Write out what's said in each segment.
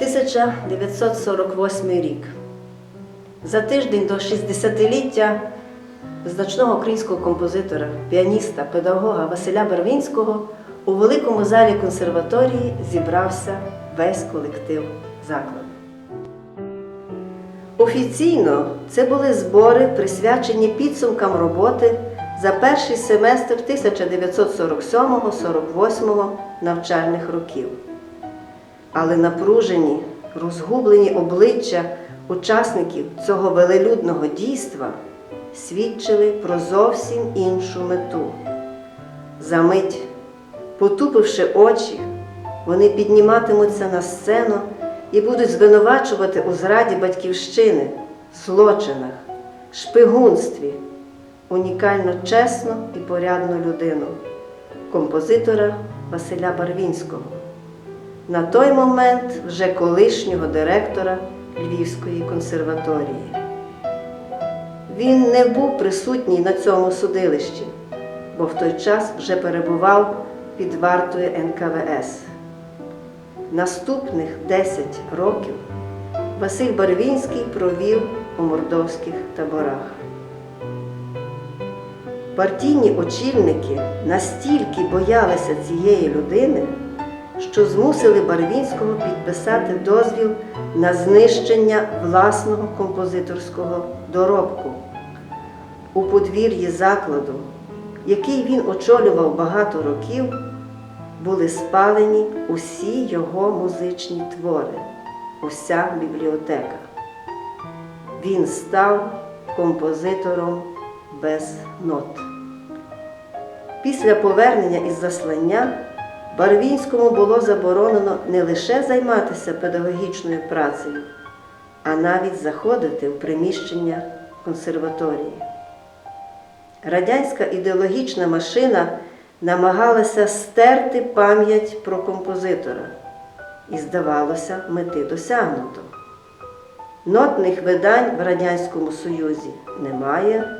1948 рік. За тиждень до 60-ліття значного українського композитора, піаніста, педагога Василя Барвінського у великому залі консерваторії зібрався весь колектив закладу. Офіційно це були збори, присвячені підсумкам роботи за перший семестр 1947-48 навчальних років. Але напружені, розгублені обличчя учасників цього велелюдного дійства свідчили про зовсім іншу мету. Замить, потупивши очі, вони підніматимуться на сцену і будуть звинувачувати у зраді батьківщини, злочинах, шпигунстві, унікально чесну і порядну людину, композитора Василя Барвінського, на той момент вже колишнього директора Львівської консерваторії. Він не був присутній на цьому судилищі, бо в той час вже перебував під вартою НКВС. Наступних 10 років Василь Барвінський провів у мордовських таборах. Партійні очільники настільки боялися цієї людини, що змусили Барвінського підписати дозвіл на знищення власного композиторського доробку. У подвір'ї закладу, який він очолював багато років, були спалені усі його музичні твори, уся бібліотека. Він став композитором без нот. Після повернення із заслання Барвінському було заборонено не лише займатися педагогічною працею, а навіть заходити в приміщення консерваторії. Радянська ідеологічна машина намагалася стерти пам'ять про композитора, і, здавалося, мети досягнуто. Нотних видань в Радянському Союзі немає,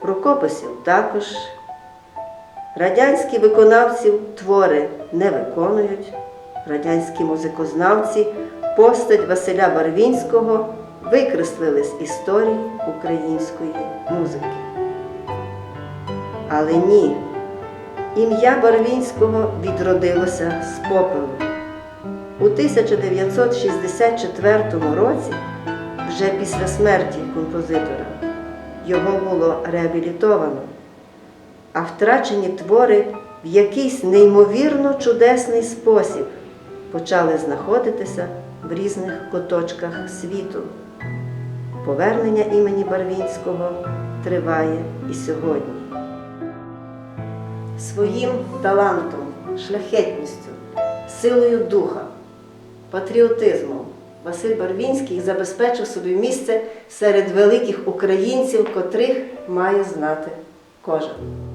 рукописів також. Радянські виконавці твори не виконують, радянські музикознавці постать Василя Барвінського викреслили з історії української музики. Але ні, ім'я Барвінського відродилося з попелу. У 1964 році, вже після смерті композитора, його було реабілітовано, а втрачені твори в якийсь неймовірно чудесний спосіб почали знаходитися в різних куточках світу. Повернення імені Барвінського триває і сьогодні. Своїм талантом, шляхетністю, силою духа, патріотизмом Василь Барвінський забезпечив собі місце серед великих українців, котрих має знати кожен.